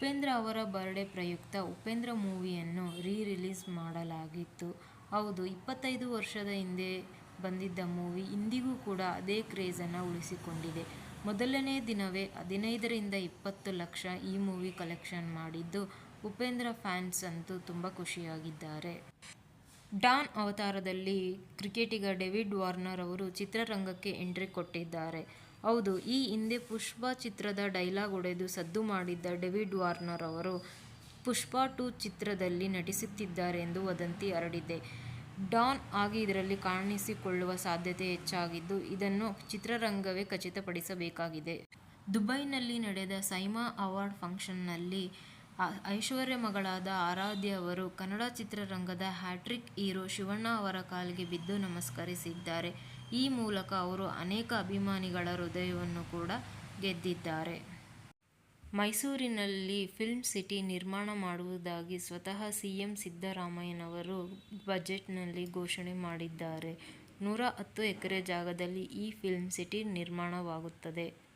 ಉಪೇಂದ್ರ ಅವರ ಬರ್ಡೇ ಪ್ರಯುಕ್ತ ಉಪೇಂದ್ರ ಮೂವಿಯನ್ನು ರೀ ರಿಲೀಸ್ ಮಾಡಲಾಗಿತ್ತು. ಹೌದು ಇಪ್ಪತ್ತೈದು ವರ್ಷದ ಹಿಂದೆ ಬಂದಿದ್ದ ಮೂವಿ ಇಂದಿಗೂ ಕೂಡ ಅದೇ ಕ್ರೇಜನ್ನು ಉಳಿಸಿಕೊಂಡಿದೆ. ಮೊದಲನೇ ದಿನವೇ ಹದಿನೈದರಿಂದ ಇಪ್ಪತ್ತು ಲಕ್ಷ ಈ ಮೂವಿ ಕಲೆಕ್ಷನ್ ಮಾಡಿದ್ದು, ಉಪೇಂದ್ರ ಫ್ಯಾನ್ಸ್ ಅಂತೂ ತುಂಬಾ ಖುಷಿಯಾಗಿದ್ದಾರೆ. ಡಾನ್ ಅವತಾರದಲ್ಲಿ ಕ್ರಿಕೆಟಿಗ ಡೇವಿಡ್ ವಾರ್ನರ್ ಅವರು ಚಿತ್ರರಂಗಕ್ಕೆ ಎಂಟ್ರಿ ಕೊಟ್ಟಿದ್ದಾರೆ. ಹೌದು ಈ ಹಿಂದೆ ಪುಷ್ಪ ಚಿತ್ರದ ಡೈಲಾಗ್ ಒಡೆದು ಸದ್ದು ಮಾಡಿದ್ದ ಡೇವಿಡ್ ವಾರ್ನರ್ ಅವರು ಪುಷ್ಪ ಟೂ ಚಿತ್ರದಲ್ಲಿ ನಟಿಸುತ್ತಿದ್ದಾರೆ ಎಂದು ವದಂತಿ ಹರಡಿದೆ. ಡಾನ್ ಆಗಿ ಇದರಲ್ಲಿ ಕಾಣಿಸಿಕೊಳ್ಳುವ ಸಾಧ್ಯತೆ ಹೆಚ್ಚಾಗಿದ್ದು, ಇದನ್ನು ಚಿತ್ರರಂಗವೇ ಖಚಿತಪಡಿಸಬೇಕಾಗಿದೆ ದುಬೈನಲ್ಲಿ ನಡೆದ ಸೈಮಾ ಅವಾರ್ಡ್ ಫಂಕ್ಷನ್ನಲ್ಲಿ ಐಶ್ವರ್ಯಾ ಮಗಳಾದ ಆರಾಧ್ಯ ಅವರು ಕನ್ನಡ ಚಿತ್ರರಂಗದ ಹ್ಯಾಟ್ರಿಕ್ ಹೀರೋ ಶಿವಣ್ಣ ಅವರ ಕಾಲಿಗೆ ಬಿದ್ದು ನಮಸ್ಕರಿಸಿದ್ದಾರೆ. ಈ ಮೂಲಕ ಅವರು ಅನೇಕ ಅಭಿಮಾನಿಗಳ ಹೃದಯವನ್ನು ಕೂಡ ಗೆದ್ದಿದ್ದಾರೆ. ಮೈಸೂರಿನಲ್ಲಿ ಫಿಲ್ಮ್ ಸಿಟಿ ನಿರ್ಮಾಣ ಮಾಡುವುದಾಗಿ ಸ್ವತಃ ಸಿಎಂ ಸಿದ್ದರಾಮಯ್ಯನವರು ಬಜೆಟ್ನಲ್ಲಿ ಘೋಷಣೆ ಮಾಡಿದ್ದಾರೆ. ನೂರ ಹತ್ತು ಎಕರೆ ಜಾಗದಲ್ಲಿ ಈ ಫಿಲ್ಮ್ ಸಿಟಿ ನಿರ್ಮಾಣವಾಗುತ್ತದೆ.